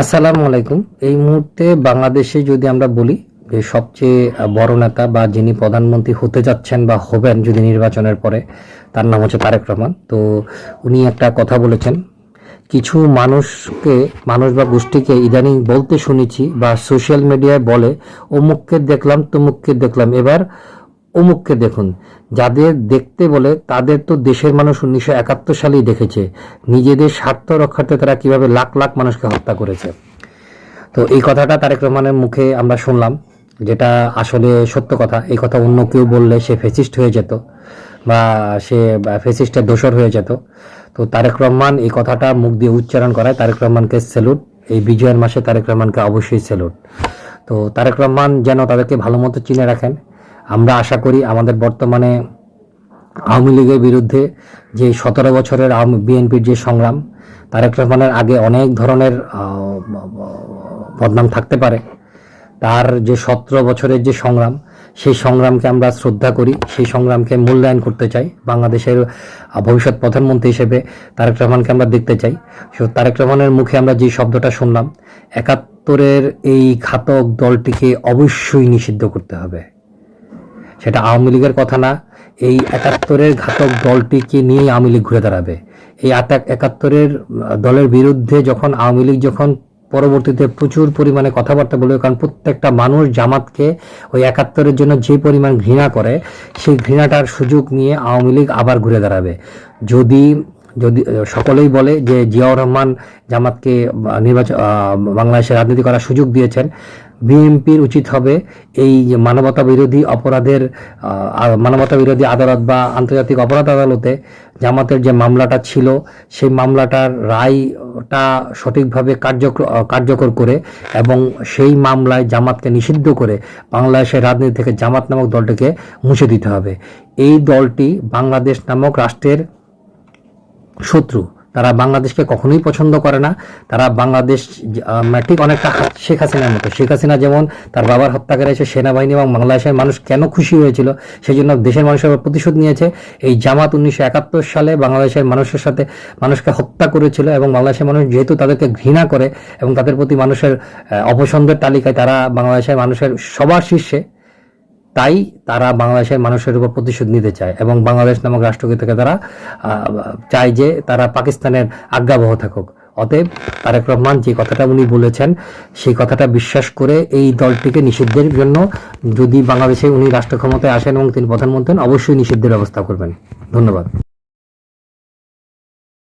আসসালামু আলাইকুম। এই মুহূর্তে বাংলাদেশে যদি আমরা বলি যে সবচেয়ে বড় নেতা বা যিনি প্রধানমন্ত্রী হতে যাচ্ছেন বা হবেন যদি নির্বাচনের পরে, তার নাম হচ্ছে তারেক রহমান। তো উনি একটা কথা বলেছেন, কিছু মানুষকে, মানুষ বা গোষ্ঠীকে ইদানিং বলতে শুনেছি বা সোশ্যাল মিডিয়ায় বলে, অমুককে দেখলাম, তমুককে দেখলাম। এবার অমুককে দেখুন। যাদের দেখতে বলে, তাদের তো দেশের মানুষ উনিশশো একাত্তর সালেই দেখেছে। নিজেদের স্বার্থ রক্ষার্থে তারা কীভাবে লাখ লাখ মানুষকে হত্যা করেছে। তো এই কথাটা তারেক রহমানের মুখে আমরা শুনলাম, যেটা আসলে সত্য কথা। এই কথা অন্য কেউ বললে সে ফেসিস্ট হয়ে যেত বা সে ফেসিস্টের দোষর হয়ে যেত। তো তারেক রহমান এই কথাটা মুখ দিয়ে উচ্চারণ করায়। তারেক রহমানকে স্যালুট এই বিজয়ের মাসে তারেক রহমানকে অবশ্যই স্যালুট তো তারেক রহমান যেন তাদেরকে ভালো মতো চিনে রাখেন। আমরা আশা করি আমাদের বর্তমানে আওয়ামী লীগের বিরুদ্ধে যে সতেরো বছরের বিএনপির যে সংগ্রাম, তারেক রহমানের আগে অনেক ধরনের বদনাম থাকতে পারে। তার যে সতেরো বছরের যে সংগ্রাম, সেই সংগ্রামকে আমরা শ্রদ্ধা করি, সেই সংগ্রামকে মূল্যায়ন করতে চাই। বাংলাদেশের ভবিষ্যৎ প্রধানমন্ত্রী হিসেবে তারেক রহমানকে আমরা দেখতে চাই। সো, তারেক রহমানের মুখে আমরা যে শব্দটা শুনলাম, একাত্তরের এই ঘাতক দলটিকে অবশ্যই নিষিদ্ধ করতে হবে। সেটা আওয়ামী লীগের কথা না, এই একাত্তরের ঘাতক দলটিকে নিয়েই আওয়ামী লীগ ঘুরে দাঁড়াবে। এই একাত্তরের দলের বিরুদ্ধে যখন আওয়ামী লীগ যখন পরবর্তীতে প্রচুর পরিমাণে কথাবার্তা বলবে, কারণ প্রত্যেকটা মানুষ জামাতকে ওই একাত্তরের জন্য যে পরিমাণ ঘৃণা করে, সেই ঘৃণাটার সুযোগ নিয়ে আওয়ামী লীগ আবার ঘুরে দাঁড়াবে। যদি যদি, সকলেই বলে যে জিয়াউর রহমান জামাতকে নির্বাচন বাংলাদেশে রাজনীতি করার সুযোগ দিয়েছেন বিএনপির উচিত হবে এই যে মানবতা বিরোধী অপরাধের মানবতা বিরোধী আদালত বা আন্তর্জাতিক অপরাধ আদালতে জামাতের যে মামলাটা ছিল, সেই মামলাটার রায়টা সঠিকভাবে কার্যকর কার্যকর করে এবং সেই মামলায় জামাতকে নিষিদ্ধ করে বাংলাদেশের রাজনীতি থেকে জামাত নামক দলটিকে মুছে দিতে হবে। এই দলটি বাংলাদেশ নামক রাষ্ট্রের শত্রু। তারা বাংলাদেশকে কখনোই পছন্দ করে না। তারা বাংলাদেশ ঠিক অনেকটা শেখ হাসিনার মতো। শেখ হাসিনা যেমন তার বাবার হত্যাকারী এসে সেনাবাহিনী এবং বাংলাদেশের মানুষ কেন খুশি হয়েছিল সেই জন্য দেশের মানুষের প্রতিশোধ নিয়েছে। এই জামাত উনিশশো একাত্তর সালে বাংলাদেশের মানুষের সাথে মানুষকে হত্যা করেছিল এবং বাংলাদেশের মানুষ যেহেতু তাদেরকে ঘৃণা করে এবং তাদের প্রতি মানুষের অপছন্দের তালিকায় তারা বাংলাদেশের মানুষের সবার শীর্ষে তাই তারা বাংলাদেশের মানুষের উপর প্রতিশোধ নিতে চায় এবং বাংলাদেশ নামক রাষ্ট্রকে থেকে তারা চায় যে তারা পাকিস্তানের আজ্ঞাবহ থাকুক। অতএব তারেক রহমান যে কথাটা উনি বলেছেন, সেই কথাটা বিশ্বাস করে এই দলটিকে নিষিদ্ধের জন্য যদি বাংলাদেশে উনি রাষ্ট্র ক্ষমতায় আসেন এবং তিনি প্রধানমন্ত্রী অবশ্যই নিষিদ্ধের ব্যবস্থা করবেন। ধন্যবাদ।